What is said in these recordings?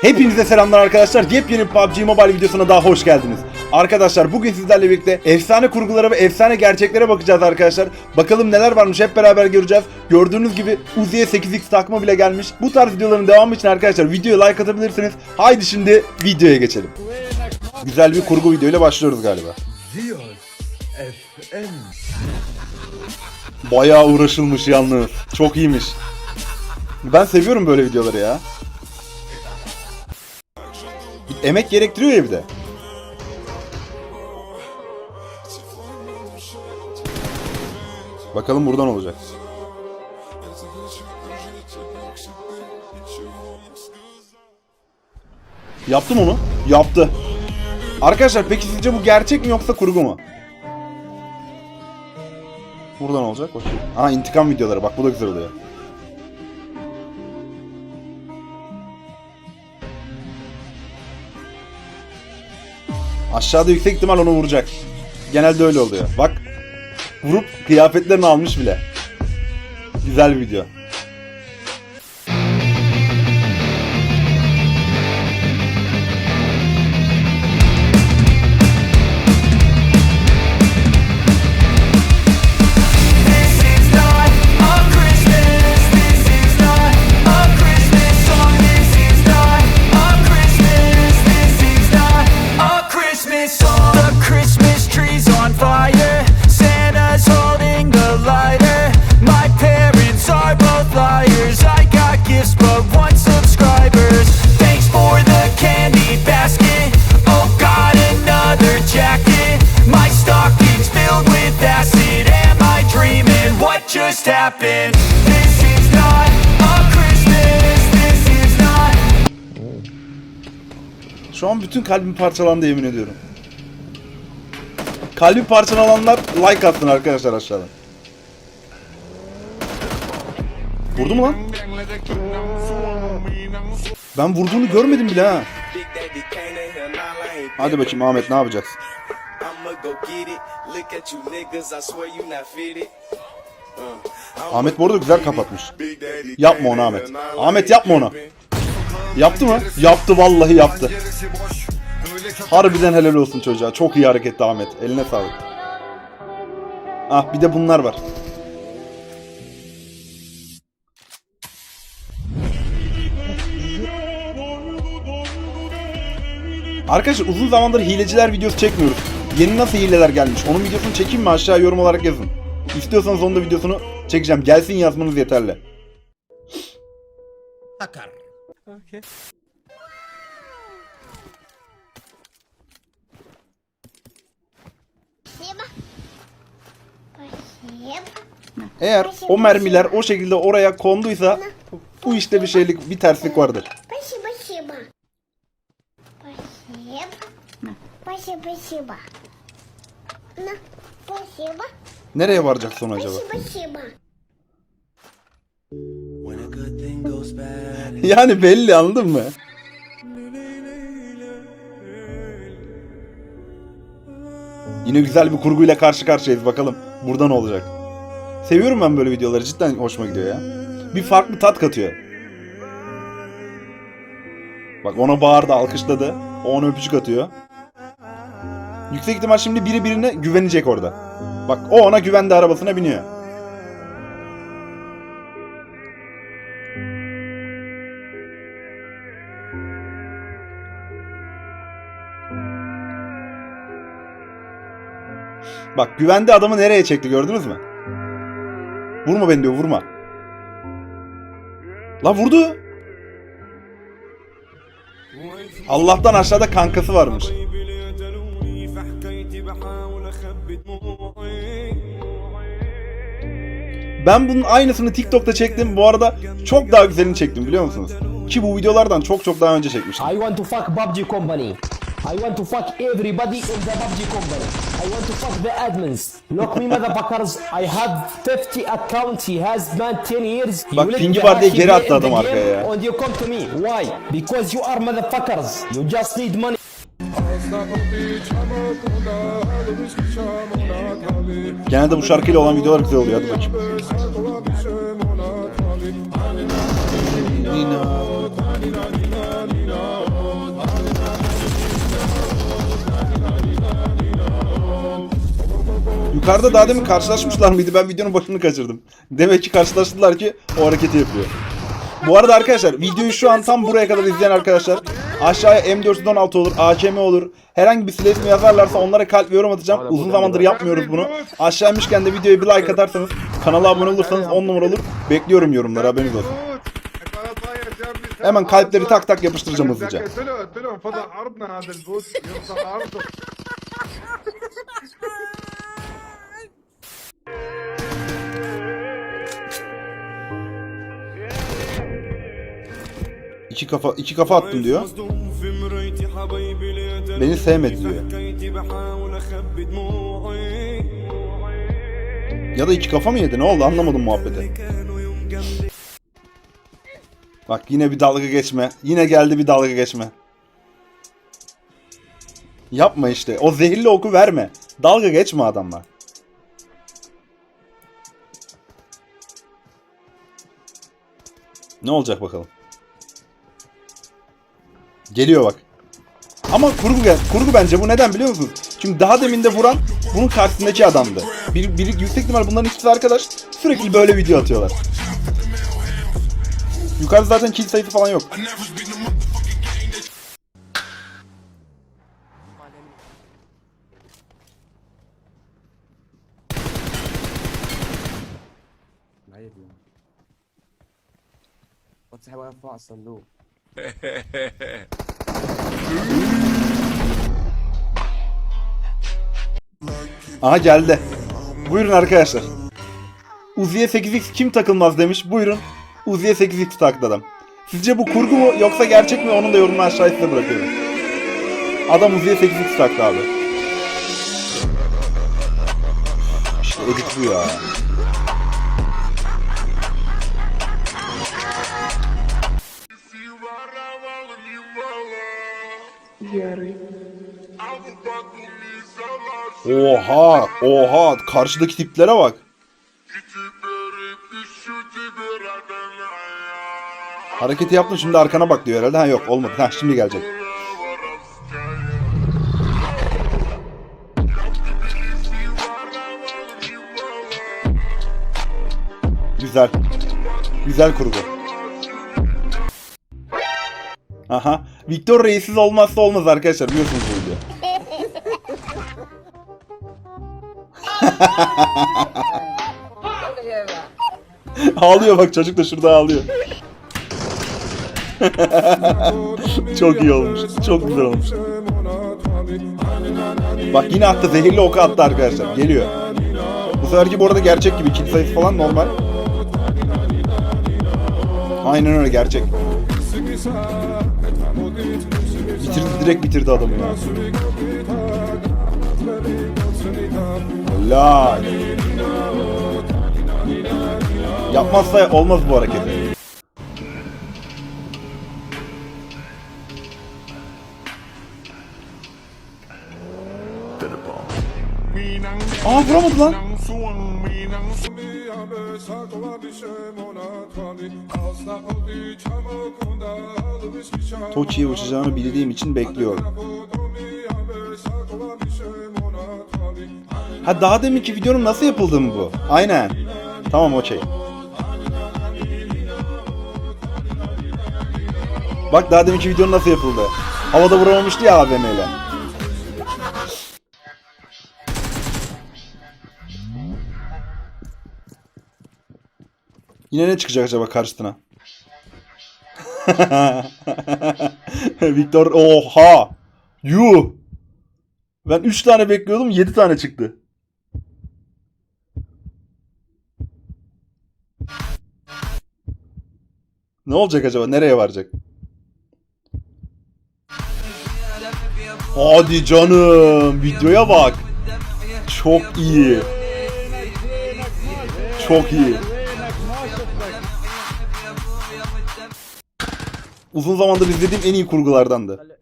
Hepinize selamlar arkadaşlar. Yepyeni PUBG Mobile videosuna daha hoş geldiniz. Arkadaşlar bugün sizlerle birlikte efsane kurgulara ve efsane gerçeklere bakacağız arkadaşlar. Bakalım neler varmış hep beraber göreceğiz. Gördüğünüz gibi Uzi'ye 8x takma bile gelmiş. Bu tarz videoların devamı için arkadaşlar videoya like atabilirsiniz. Haydi şimdi videoya geçelim. Güzel bir kurgu videoyla başlıyoruz galiba. Bayağı uğraşılmış yalnız. Çok iyiymiş. Ben seviyorum böyle videoları ya. Emek gerektiriyor ya bir de. Bakalım buradan olacak. Yaptım onu. Yaptı. Arkadaşlar peki sizce bu gerçek mi yoksa kurgu mu? Buradan olacak bakayım. Aa intikam videoları bak bu da güzel oluyor. Aşağıda yüksek ihtimal onu vuracak. Genelde öyle oluyor. Bak vurup kıyafetlerini almış bile. Güzel bir video. Christmas tree's on fire. Santa's holding the lighter. My parents are both liars. I got gifts, but one subscribers. Thanks for the candy basket. Oh, got another jacket. My stocking's filled with acid. Am I dreaming? What just happened? This is not a Christmas. This is not. Şu an bütün kalbim parçalandı yemin ediyorum. Kalbi parçalananlar like atsın arkadaşlar aşağıdan. Vurdu mu lan? Ben vurduğunu görmedim bile ha. Hadi bakayım Ahmet ne yapacaksın? Uh, Ahmet bu arada güzel kapatmış. Yapma onu Ahmet. Ahmet yapma onu. Yaptı mı? Yaptı vallahi yaptı. Harbiden helal olsun çocuğa. Çok iyi hareket Ahmet. Eline sağlık. Ah bir de bunlar var. Arkadaşlar uzun zamandır hileciler videosu çekmiyoruz. Yeni nasıl hileler gelmiş? Onun videosunu çekeyim mi? Aşağı yorum olarak yazın. İstiyorsanız onun da videosunu çekeceğim. Gelsin yazmanız yeterli. Takar. Okay. Eğer o mermiler o şekilde oraya konduysa bu işte bir şeylik bir terslik vardır. Nereye varacak son acaba? yani belli anladın mı? Yine güzel bir kurguyla karşı karşıyayız bakalım. Burada ne olacak? Seviyorum ben böyle videoları cidden hoşuma gidiyor ya. Bir farklı tat katıyor. Bak ona bağırdı alkışladı. O ona öpücük atıyor. Yüksek ihtimal şimdi biri birine güvenecek orada. Bak o ona güvendi arabasına biniyor. Bak güvende adamı nereye çekti gördünüz mü? Vurma beni diyor vurma. La vurdu. Allah'tan aşağıda kankası varmış. Ben bunun aynısını TikTok'ta çektim. Bu arada çok daha güzelini çektim biliyor musunuz? Ki bu videolardan çok çok daha önce çekmiştim. I want to fuck PUBG company. I want to fuck everybody in the PUBG company. I want to fuck the admins. Lock me motherfuckers. I have 50 accounts. He has man 10 years. You Bak, pingi the var diye geri attı play in the adam arkaya game ya. And you come to me. Why? Because you are motherfuckers. You just need money. Genelde bu şarkıyla olan videolar güzel oluyor. Hadi bakayım. Nina. Yukarıda daha demin karşılaşmışlar mıydı? Ben videonun başını kaçırdım. Demek ki karşılaştılar ki o hareketi yapıyor. Bu arada arkadaşlar videoyu şu an tam buraya kadar izleyen arkadaşlar aşağıya M416 olur, AKM olur. Herhangi bir silah ismi yazarlarsa onlara kalp yorum atacağım. Uzun zamandır yapmıyoruz bunu. Aşağı inmişken de videoya bir like atarsanız, kanala abone olursanız 10 numara olur. Bekliyorum yorumları haberiniz olsun. Hemen kalpleri tak tak yapıştıracağım hızlıca. İki kafa iki kafa attım diyor. Beni sevmedi diyor. Ya da iki kafa mı yedi? Ne oldu? Anlamadım muhabbeti. Bak yine bir dalga geçme. Yine geldi bir dalga geçme. Yapma işte. O zehirli oku verme. Dalga geçme adamla. Ne olacak bakalım. Geliyor bak. Ama kurgu kurgu bence bu neden biliyor musunuz? Çünkü daha demin de vuran bunun karşısındaki adamdı. Bir, bir yüksek ihtimal bunların ikisi arkadaş sürekli böyle video atıyorlar. Yukarıda zaten kill sayısı falan yok. What's how I fought salute. Aha geldi. Buyurun arkadaşlar. Uzi'ye 8x kim takılmaz demiş. Buyurun. Uzi'ye 8x taktı adam. Sizce bu kurgu mu yoksa gerçek mi onun da yorumunu aşağıya size bırakıyorum. Adam Uzi'ye 8x taktı abi. İşte edit bu ya. Oha, oha, karşıdaki tiplere bak. Hareketi yaptın şimdi arkana bak diyor herhalde. Ha yok olmadı. Ha şimdi gelecek. Güzel. Güzel kurgu. Aha. Victor Reis'siz olmazsa olmaz arkadaşlar. Biliyorsunuz bu video. ağlıyor bak çocuk da şurada ağlıyor. Çok iyi olmuş. Çok güzel olmuş. Bak yine attı. Zehirli oku attı arkadaşlar. Geliyor. Bu seferki bu arada gerçek gibi. Kill sayısı falan normal. Aynen öyle gerçek. Bitirdi direkt bitirdi adamı ya. Helal. Yapmazsa olmaz bu hareketi. Aa vuramadı lan. Toki'ye uçacağını bildiğim için bekliyorum. Ha daha deminki videonun nasıl yapıldığı mı bu? Aynen. Tamam okey. Bak daha deminki videonun nasıl yapıldı. Havada vuramamıştı ya AVM. Yine ne çıkacak acaba karşısına? Victor oha. Yuh. Ben 3 tane bekliyordum 7 tane çıktı. Ne olacak acaba? Nereye varacak? Hadi canım. Videoya bak. Çok iyi. Çok iyi. Uzun zamandır izlediğim en iyi kurgulardandı.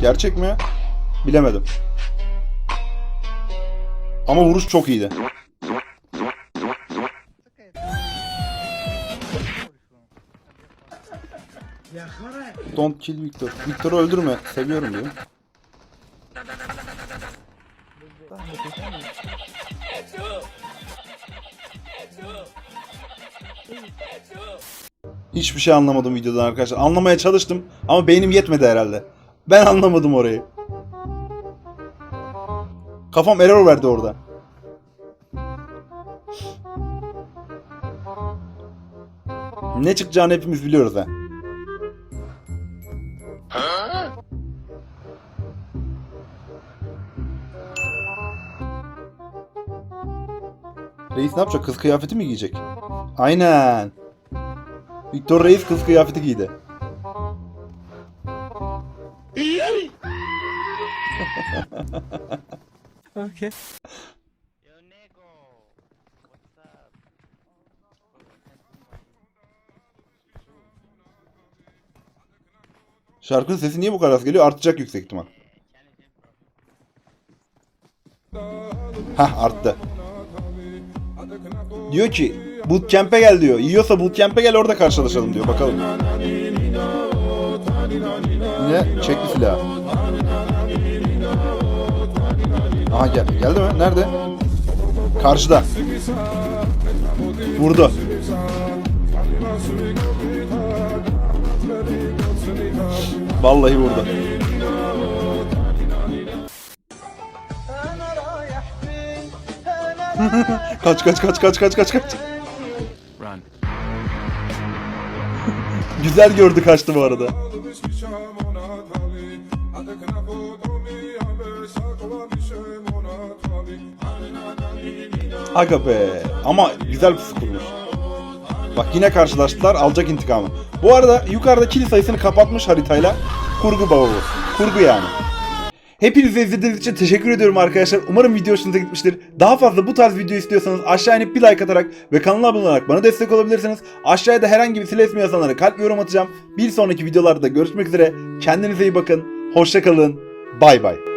Gerçek mi? Bilemedim. Ama vuruş çok iyiydi. Don't kill Victor. Victor'u öldürme. Seviyorum diyor. Hiçbir şey anlamadım videodan arkadaşlar. Anlamaya çalıştım ama beynim yetmedi herhalde. Ben anlamadım orayı. Kafam error verdi orada. Ne çıkacağını hepimiz biliyoruz ha. Reis ne yapacak? Kız kıyafeti mi giyecek? Aynen. Victor Reis kız kıyafeti giydi. Şarkının sesi niye bu kadar az geliyor? Artacak yüksek ihtimal. Hah arttı. Diyor ki bootcamp'e gel diyor. Yiyorsa bootcamp'e gel orada karşılaşalım diyor. Bakalım. Yine çekti silahı. Aha gel. Geldi mi? Nerede? Karşıda. Vurdu. Vallahi vurdu. kaç kaç kaç kaç kaç kaç kaç. Güzel gördü kaçtı bu arada. Aga be. Ama güzel pusu kurmuş. Bak yine karşılaştılar alacak intikamı. Bu arada yukarıda kill sayısını kapatmış haritayla. Kurgu baba bu. Kurgu yani. Hepinize izlediğiniz için teşekkür ediyorum arkadaşlar. Umarım video hoşunuza gitmiştir. Daha fazla bu tarz video istiyorsanız aşağı inip bir like atarak ve kanala abone olarak bana destek olabilirsiniz. Aşağıya da herhangi bir silah ismi yazanlara kalp yorum atacağım. Bir sonraki videolarda görüşmek üzere. Kendinize iyi bakın. Hoşça kalın. Bay bay.